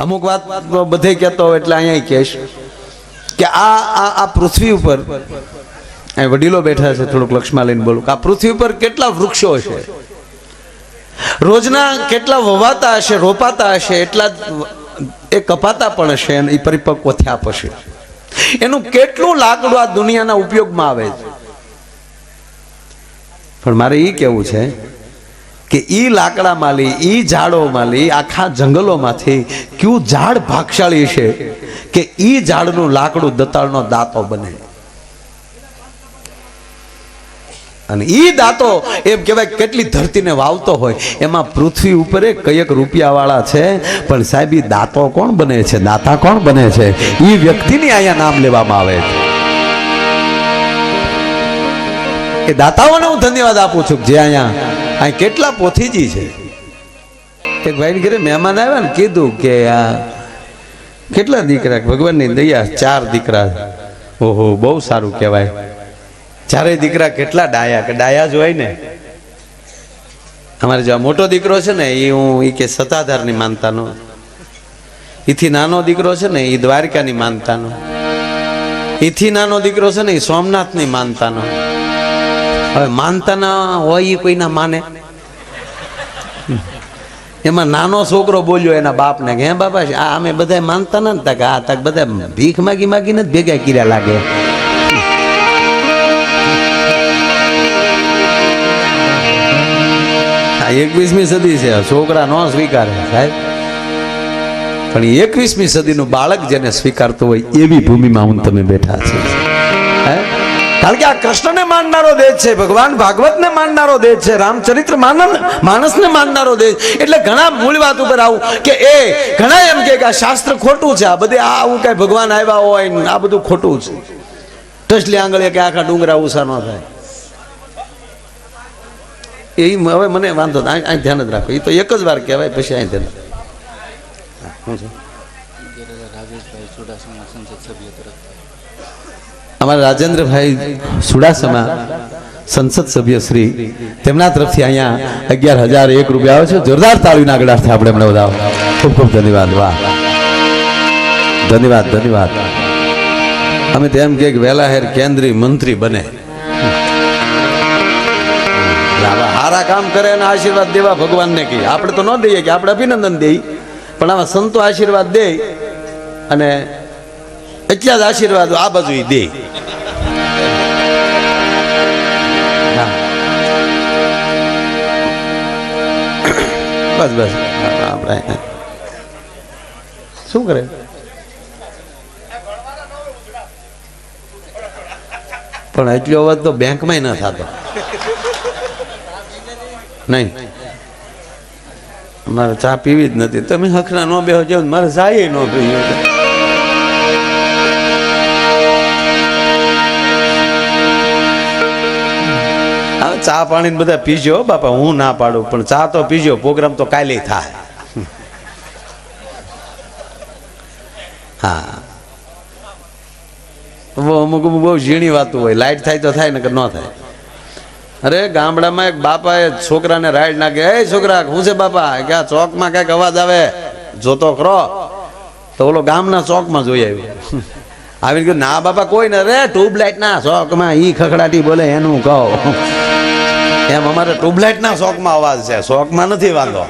અમુક વાત બધે કહેતો હોય એટલે અહીંયા કહેશ કે આ આ આ પૃથ્વી ઉપર અહીં વડીલો બેઠા છે, થોડુંક લક્ષમાં લઈને બોલું, કે આ પૃથ્વી ઉપર કેટલા વૃક્ષો છે રોજના કેટલા વવાતા હશે, રોપાતા હશે, એટલા એ કપાતા પણ હશે અને એ પરિપક્વ થયા પછી. એનું કેટલું લાકડું આ દુનિયાના ઉપયોગમાં આવે છે? પણ મારે એ કેવું છે કે એ લાકડામાં લી એ ઝાડોમાં લી આખા જંગલોમાંથી કયું ઝાડ ભાગશાળી છે કે એ ઝાડનું લાકડું દતાળનો દાંતો બને. અને એ દાંતો એમ કહેવાય કેટલી ધરતીને વાવતો હોય, એમાં પૃથ્વી ઉપર કયક રૂપિયાવાળા છે, પણ સાહેબ એ દાંતો કોણ બને છે? દાતા કોણ બને છે? એ વ્યક્તિની અહીંયા નામ લેવામાં આવે છે. એ દાતાઓને હું ધન્યવાદ આપું છું, જે અહીંયા અહીં કેટલા પોથીજી છે? એક ભાઈ ઘરે મહેમાન આવ્યા ને કીધું કે આ કેટલા દીકરા? ભગવાનની દયા ચાર દીકરા ઓહો, બહુ સારું કહેવાય. ચારે દીકરા કેટલા ડાયા? કે ડાયા જ હોય ને. અમારે જો મોટો દીકરો છે ને એ હું એ કે સત્તાધારની માનતાનો. એથી નાનો દીકરો છે ને એ દ્વારકાની માનતાનો. એથી નાનો દીકરો છે ને એ સોમનાથની માનતાનો. હવે માનતા ના હોય એ કોઈના માને. એમાં નાનો છોકરો બોલ્યો એના બાપને કે, હે બાપા, આ અમે બધા માનતા ના તક આ તક બધા ભીખ માગી માગીને જ ભેગા કર્યા લાગે. એકવીસમી સદી છે, છોકરા નો સ્વીકારે સાહેબ. પણ એકવીસમી સદીનું બાળક જેને સ્વીકારતું હોય એવી ભૂમિમાં હું તમે બેઠા છે. હે કારણ કે આ કૃષ્ણને માનનારો દેશ છે ભગવાન ભાગવતને માનનારો દેશ છે રામચરિત્ર માનન માણસને માનનારો દેશ એટલે ઘણા મૂળ વાત ઉપર આવું કે એ ઘણા એમ કે આ શાસ્ત્ર ખોટું છે આ બધે આવું કઈ ભગવાન આવ્યા હોય આ બધું ખોટું છે. ટસલી આંગળીએ કે આખા ડુંગરા ઉષા ન થાય. એ હવે મને વાંધો. અહીં ધ્યાન જ રાખો. એ તો એક જ વાર કહેવાય પછી અહીં ધ્યાન. હા, શું રાજેશભાઈ સંસદ સભ્ય તરફથી. અમારા રાજેન્દ્રભાઈ સુડાસમા સંસદ સભ્ય શ્રી, તેમના તરફથી અહીંયા અગિયાર હજાર એક રૂપિયા આવે છે. જોરદાર તાળીના ગળાથી આપણે એમણે બધા ખૂબ ખૂબ ધન્યવાદ. વાહ. ધન્યવાદ ધન્યવાદ. અમે તેમ કે વહેલા હેર કેન્દ્રીય મંત્રી બને. સારા કામ કરે અને આશીર્વાદ દેવા ભગવાનને કહીએ આપણે તો ન દઈએ કે આપણે અભિનંદન દઈએ પણ આવા સંતો આશીર્વાદ દે અને એટલા જ આશીર્વાદ આ બાજુ ઈ દે. બસ બસ. આપણે શું કરે? પણ એટલો અવાજ તો બેંકમાં ન થતો. નહીં. મારે ચા પીવી જ નથી. તમે હખના ન બેહો જાવ મારે જાય ન પીવી. ચા પાણી બધા પીજો બાપા, હું ના પાડું, પણ ચા તો પીજો, પ્રોગ્રામ તો કાલે થાય. હા. અમુક અમુક બહુ ઝીણી વાતું હોય લાઇટ થાય તો થાય ને કે ન થાય. અરે, ગામડામાં એક બાપાએ છોકરાને રાઈડ નાખે, એ છોકરા, હું છે બાપા? કે આ ચોકમાં કંઈક અવાજ આવે. જોતો કરો તો ઓલો ગામના ચોકમાં જોઈ આવ્યો. આવીને કહ્યું, ના બાપા, કોઈ ને રે ટ્યુબલાઇટ ના ચોકમાં ઈ ખખડાટી બોલે, એનું કહો. એમ અમારે ટ્યુબલાઇટ ના શોખમાં અવાજ છે. શોખમાં નથી વાંધો.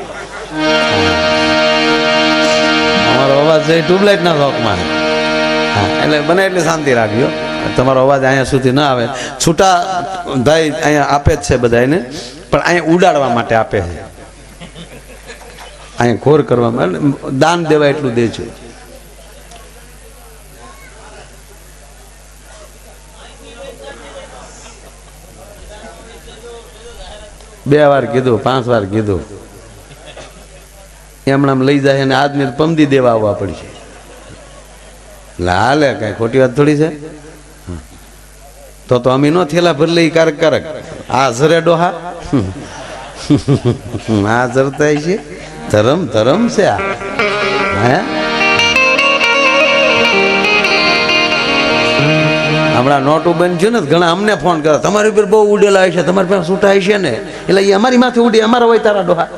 અમારો અવાજ છે ટ્યુબલાઇટ ના શોખમાં હા, એટલે બને એટલી શાંતિ રાખજો. તમારો અવાજ અહીંયા સુધી ના આવે. છૂટા ભાઈ અહીંયા આપે જ છે બધાને પણ અહીંયા ઉડાડવા માટે આપે છે. અહીંયા ઘોર કરવા દાન દેવા એટલું દેજો બે વાર કીધું, પાંચ વાર કીધું. એમણામ લઈ જાય અને આદમી પમદી દેવા આવવા પડશે. એટલે હાલે, કઈ ખોટી વાત થોડી છે? તો તો અમે નો થેલા ભર લઈ કારક કારક. આ ઝરે ડોહા? આ ઝરતા છે. ધરમ ધરમ છે આ. હે? હમણાં નોટું બંધ થયું ને ઘણા અમને ફોન કરે તમારી ઉપર બહુ ઉડેલા હશે તમારી પાસે છૂટાય છે ને? એટલે એ અમારી માથે ઉડી અમારા હોય તારા ડોહા.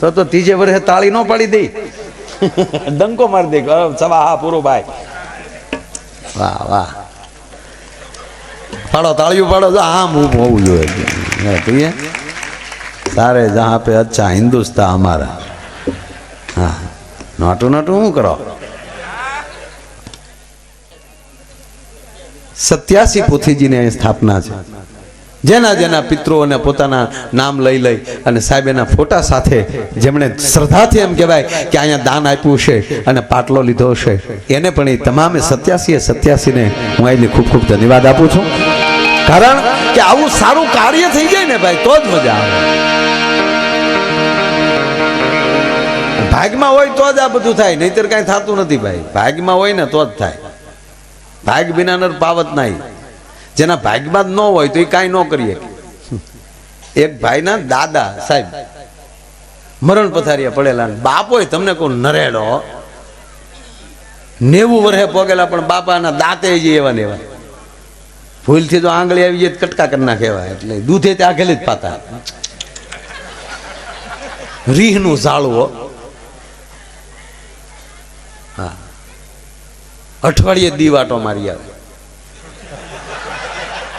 તો તો ત્રીજે વર્ષે તાળી ન પાડી દઈ ડંકો મારી દઈ સવા હા પૂરો ભાઈ. વાહ વાહ. પાડો તાળીઓ પાડો હા હું હોવું જોઈએ તું એ સારે જહાં પે અચ્છા હિન્દુસ્તા અમારા. હા. નોટું નાટું શું કરો? સત્યાસી પોથીજીની અહીં સ્થાપના છે. જેના જેના પિતૃઓને પોતાના નામ લઈ લઈ અને સાહેબ એના ફોટા સાથે જેમણે શ્રદ્ધાથી એમ કહેવાય કે અહીંયા દાન આપ્યું છે અને પાટલો લીધો છે. એને પણ એ તમામે સત્યાસી સત્યાસીને હું અહીંની ખૂબ ખૂબ ધન્યવાદ આપું છું. કારણ કે આવું સારું કાર્ય થઈ જાય ને ભાઈ, તો જ મજા આવે. ભાગમાં હોય તો જ આ બધું થાય, નહીતર કાંઈ થતું નથી ભાઈ. ભાગમાં હોય ને તો જ થાય. ભાગ વિનાનર પાવત નહીં. જેના ભાગમાં જ ન હોય તો એ કાંઈ ન કરીએ એક ભાઈના દાદા, સાહેબ, મરણ પથારીએ પડેલા બાપોય તમને કોઈ નરેડો, નેવું વર્ષે પોગેલા, પણ બાપાના દાંતે જ એવા ને એવા. ભૂલથી તો આંગળી આવી જાય કટકા કરી નાખે એવા એટલે દૂધે તે આખેલી જ પાતા. રીહનું ઝાળવો હો. અઠવાડિયે દીવાટો મારી આવે.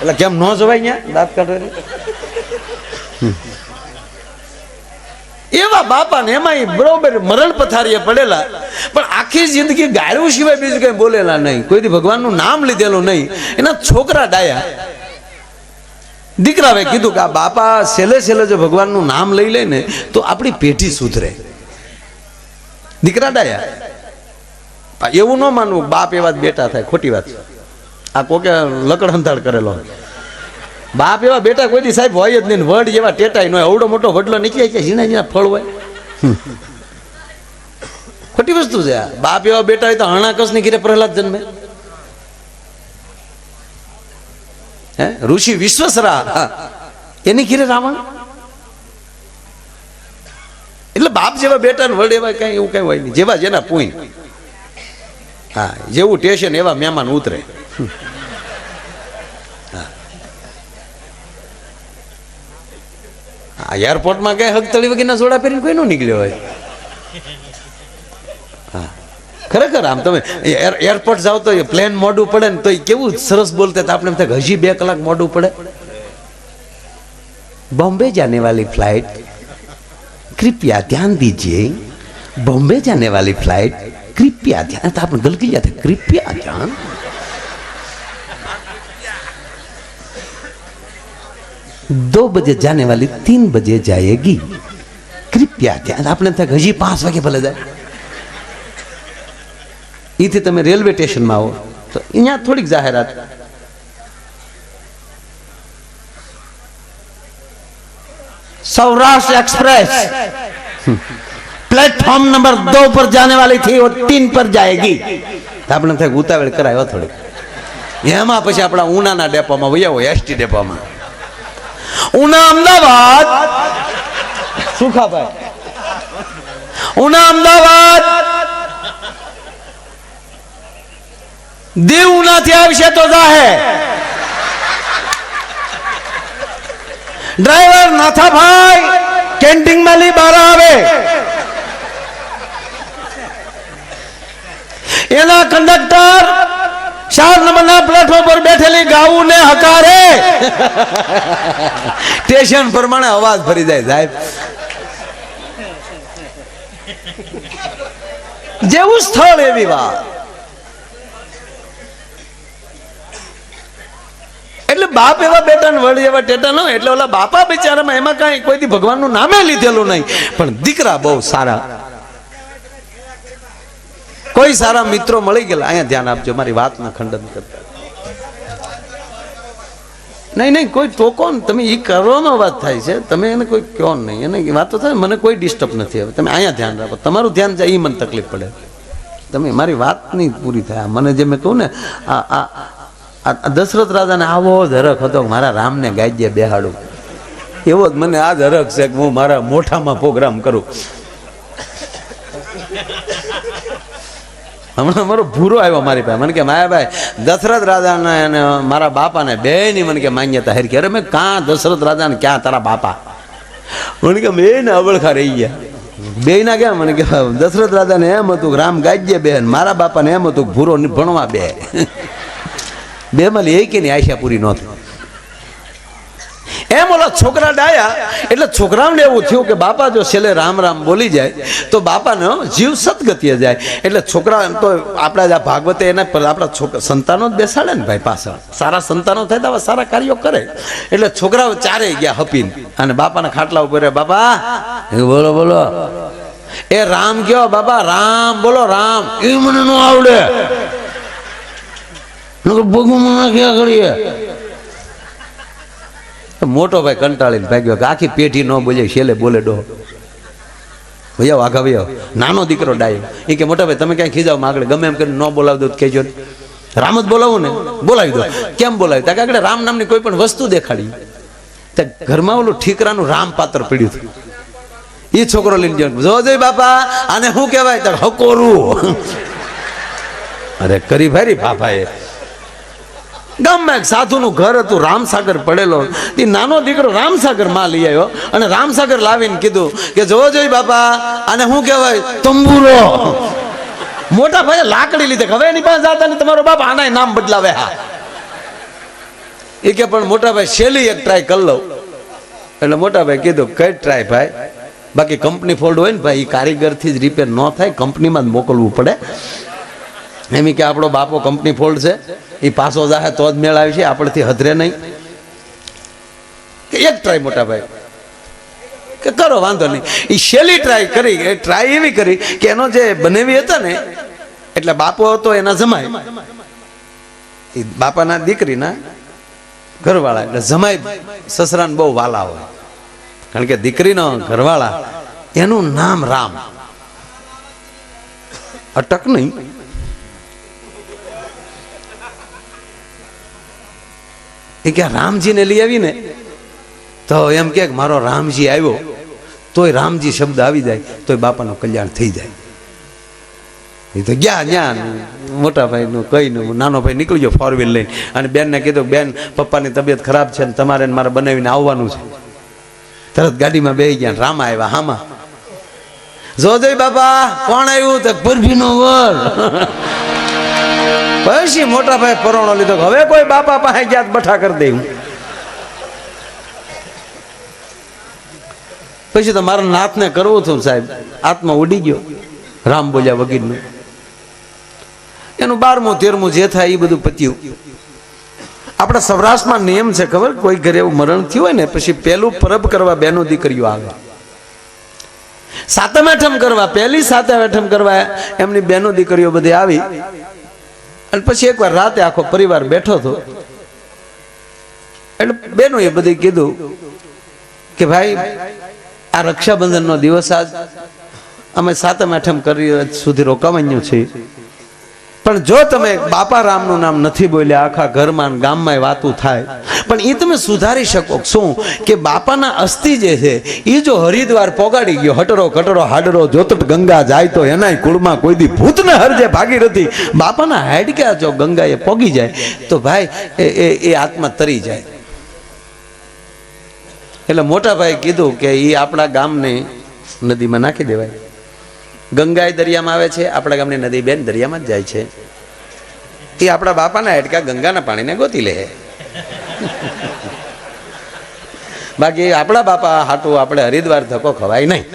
એટલે કેમ ન જવાય ત્યાં દાંત કાઢવાની એવા બાપા ને એમાં બરોબર મરણ પથારીએ પડેલા. પણ આખી જિંદગી ગાળું સિવાય બીજું કઈ બોલેલા નહીં. કોઈથી ભગવાનનું નામ લીધેલું નહીં. એના છોકરા ડાયા. દીકરાએ કીધું કે આ બાપા છેલ્લે છેલ્લે જો ભગવાનનું નામ લઈ લે ને, તો આપણી પેઢી સુધરે. દીકરા ડાયા. એવું ન માનવું, બાપ એવા જ બેટા થાય, ખોટી વાત આ કોકે લકડ હંતાડ કરેલો બાપ એવા બેટા કોઈ દી સાહેબ હોય જ નહીં વડ જેવા ટેટાય ન હોય. અવડો મોટો વડલો નીકળે છે ઝીણા ઝીણા ફળ હોય. ખોટી વસ્તુ છે આ. બાપ એવા બેટા હોય તો હણાકસની ઘીરે પ્રહલાદ જન્મે. હે? ઋષિ વિશ્વસરા. એની ઘીરે રાવણ. એટલે બાપ જેવા બેટા ને વડ એવા કઈ એવું કઈ હોય નહીં. જેવા જેના પૂઈ હા જેવું ટેશન એવા મહેમાન ઉતરે હા. આ એરપોર્ટમાં કઈ હગતળી વગરના જોડા પહેરીને કોઈ નો નીકળ્યો હોય હા ખરેખર આમ તમે એર- એરપોર્ટ જાઓ તો પ્લેન મોડું પડે ને તો ઈ કેવું સરસ બોલતા હતા આપણે એમ થાય કે હજી બે કલાક મોડું પડે बॉम्बे जाने वाली फ्लाइट कृपया ध्यान दीजिए बॉम्बे जाने वाली फ्लाइट कृपया ध्यान तो आप गलती जाते कृपया ध्यान दो बजे जाने वाली तीन बजे जाएगी कृपया ધ્યાન આપણે એમ થાય કે હજી પાંચ વાગે ભલે જાય એથી તમે રેલવે સ્ટેશનમાં આવો તો અહીંયા થોડીક જાહેરાત सौराष्ट्र एक्सप्रेस प्लेटफॉर्म नंबर दो पर जाने वाली थी वो तीन पर जाएगी આપણે થાય ઉતાવળ કરાયો થોડીક એમાં પછી આપણા ઉનાના ડેપોમાં વયા હોય એસટી ડેપોમાં ઉના અમદાવાદ સુખાભાઈ ઉના અમદાવાદ દીવ ઉનાથી આવશે તો જાહે ડ્રાઈવર નાથાભાઈ કેન્ટીન માં લી બહાર આવે એના કંડક્ટર ચાર નંબરના પ્લેટફોર્મ પર બેઠેલી ગાવું ને હકારે. સ્ટેશન પ્રમાણે અવાજ ફરી જાય સાહેબ. જેવું સ્થળ એવી વાત. એટલે બાપ એવા બેટા વળી એવા ટેટા ન એટલે ઓલા બાપા બિચારામાં એમાં કાંઈ કોઈથી ભગવાનનું નામે લીધેલું નહીં. પણ દીકરા બહુ સારા. કોઈ સારા મિત્રો મળી ગયેલા. અહીંયા ધ્યાન આપજો, મારી વાતના ખંડન કરતા. નહીં નહીં, કોઈ ટોકો તમે એ કરવામાં વાત થાય છે. તમે એને કોઈ કહો નહીં. એને વાતો થાય, મને કોઈ ડિસ્ટર્બ નથી હવે. તમે અહીંયા ધ્યાન રાખો. તમારું ધ્યાન જાય એ મને તકલીફ પડે. તમે મારી વાત નહીં પૂરી થાય. મને જે મેં કહું ને, આ આ દશરથ રાજાને આવો હરખ હતો. મારા રામને ગાજ્ય બેહાડું. એવો જ મને આ ધરક છે કે હું મારા મોઠામાં પ્રોગ્રામ કરું. હમણાં મારો ભૂરો આવ્યો મારી પાસે. મને કે, માયાભાઈ, દશરથ રાજાને અને મારા બાપાને બે ની મને કે માન્યતા હેરકી અરે મેં કાં દશરથ રાજાને, ક્યાં તારા બાપા? મને કે બે ને અબળખા રહી ગયા. બે ના ક્યાં? મને કે, દશરથ રાજાને એમ હતું રામ ગાજ્ય બેન, મારા બાપાને એમ હતું ભૂરો ની ભણવા બે બે માં એ કે ની આશા પૂરી ન થઈ. એમ ઓલા છોકરા ડાયા, એટલે છોકરાઓને એવું થયું કે બાપા જો છેલ્લે રામ રામ બોલી જાય, તો બાપાનો જીવ સદગતિએ જાય. એટલે છોકરા તો આપણા જ આ ભાગવતે એના પર આપણા છોકરા સંતાનો જ બેસાડે ને ભાઈ પાછળ. સારા સંતાનો થાય તો સારા કાર્યો કરે. એટલે છોકરાઓ ચારે ગયા હપીને. અને બાપાના ખાટલા ઉપર બાપા બોલો બોલો. એ રામ કયો? બાબા રામ, બોલો, રામ. એ મને ન આવડે. ભગવાન ક્યાં કરીએ મોટો ભાઈ કંટાળીને ભાગ્યો કે આખી પેઢી ન બોલે, છેલ્લે બોલે ડો. ભૈયા વાઘા ભૈયા નાનો દીકરો ડાયો. એ કે, મોટા ભાઈ, તમે ક્યાંય ખીજાવ આગળ ગમે એમ કરીને ન બોલાવી દો કહેજો રામ જ બોલાવું ને. બોલાવી દો. કેમ બોલાવી? ત્યાં આગળ રામ નામની કોઈ પણ વસ્તુ દેખાડી. ત્યાં ઘરમાં ઓલું ઠીકરાનું રામ પાત્ર પડ્યું હતું. એ છોકરો લઈને જો જય બાપા, આને શું કહેવાય? તો હકોરું. અરે, કરી ભારી બાપાએ. ગામમાં એક સાધુનું ઘર હતું, રામસાગર પડેલો. એ નાનો દીકરો રામસાગરમાં લઈ આવ્યો અને રામસાગર લાવીને કીધું કે જોવો જોઈ બાપા, આને શું કહેવાય? તંબુરો. મોટા ભાઈ લાકડી લીધે. હવે એની પાસે જાતા ને તમારો બાપ આના નામ બદલાવે હા. એ કે પણ મોટા ભાઈ શેલી એક ટ્રાય કરી લઉં. એટલે મોટા ભાઈ કીધું, કઈ ટ્રાય ભાઈ? બાકી કંપની ફોલ્ડ હોય ને ભાઈ એ કારીગરથી જ રિપેર ન થાય. કંપનીમાં જ મોકલવું પડે. એમ કે આપણો બાપો કંપની ફોલ્ડ છે. એ પાછો જાહે તો જ મેળ આવી છે, આપણેથી હધરે નહીં. કે એક ટ્રાય મોટા ભાઈ. કે કરો, વાંધો નહીં. એ શેલી ટ્રાય કરી, એ ટ્રાય એવી કરી કે એનો જે બનેવી હતા ને, એટલે બાપો હતો, એના જમાય એ બાપાના દીકરીના ઘરવાળા, એટલે જમાય સસરાને બહુ વાલા હોય. કારણ કે દીકરીનો ઘરવાળા, એનું નામ રામ. અટક નહીં. એ કે રામજીને લઈ આવીને? તો એમ કે મારો રામજી આવ્યો, તોય રામજી શબ્દ આવી જાય, તોય બાપાનું કલ્યાણ થઈ જાય. એ તો ગયા ત્યાં મોટા ભાઈનું કહીને, નાનો ભાઈ નીકળી ગયો ફોર વ્હીલ લઈને. અને બેનને કીધું, બેન, પપ્પાની તબિયત ખરાબ છે ને તમારે મારે બનાવીને આવવાનું છે. તરત ગાડીમાં બેસી ગયા રામા આવ્યા, હામાં. જોજય બાપા, કોણ આવ્યું? તો પરભીનો વર. પછી મોટા ભાઈ પરોણો લીધો હવે કોઈ બાપા પાસે ગયા બઠા કરી દે. પછી તો મારા નાથને કરવું હતું સાહેબ. આત્મા ઉડી ગયો. રામ બોલ્યા વગીરનું. એનું બારમું, તેરમું જે થાય એ બધું પત્યું. આપણા સૌરાષ્ટ્રમાં નિયમ છે ખબર? કોઈ ઘરે એવું મરણ થયું હોય ને, પછી પેલું પરબ કરવા બેનો દીકરીઓ આવે. સાતમ આઠમ કરવા, પહેલી સાતમ આઠમ કરવા એમની બેનો દીકરીઓ બધી આવી. અને પછી એકવાર રાતે આખો પરિવાર બેઠો હતો. એટલે બેનો એ બધી કીધું કે ભાઈ, આ રક્ષાબંધનનો દિવસ આજ. અમે સાતમ આઠમ કરી સુધી રોકાવાનું છે પણ જો તમે બાપા રામનું નામ નથી બોલ્યા, આખા ઘરમાં ગામમાં વાતું થાય, પણ એ તમે સુધારી શકો. શું? કે બાપાના અસ્થિ જે છે એ જો હરિદ્વાર પોગાડી ગયો, હટરો કટરો હાડરો જોતટ ગંગા જાય તો એનાય કુળમાં કોઈ દી ભૂતને હરજે ભાગીરથી બાપાના હાડક્યા જો ગંગાએ પોગી જાય, તો ભાઈ એ એ આત્મા તરી જાય. એટલે મોટા ભાઈ કીધું કે એ આપણા ગામને નદીમાં નાખી દેવાય. ગંગા એ દરિયામાં આવે છે, આપણા ગામની નદી બેન દરિયામાં જ જાય છે. એ આપણા બાપાના હેડકા ગંગાના પાણીને ગોતી લે બાકી આપણા બાપા હાટું આપણે હરિદ્વાર ધક્કો ખવાય નહીં.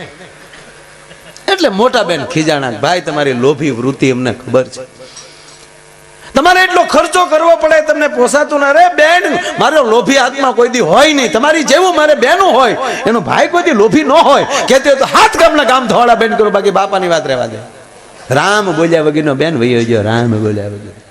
એટલે મોટા બેન ખીજાણા ભાઈ, તમારી લોભી વૃત્તિ અમને ખબર છે. તમારે એટલો ખર્ચો કરવો પડે, તમને પોસાતું ના રે બેન, મારો લોભી આત્મા કોઈ દી હોય નહીં. તમારી જેવું મારે બેનું હોય, એનો ભાઈ કોઈ દી લોભી ન હોય. કે તે તો હાથ ગામના ગામ ધોળા બેન કરો, બાકી બાપાની વાત રહેવા દે. રામ બોલ્યા વગરનો બેન વહી ગયો, રામ બોલ્યા વગર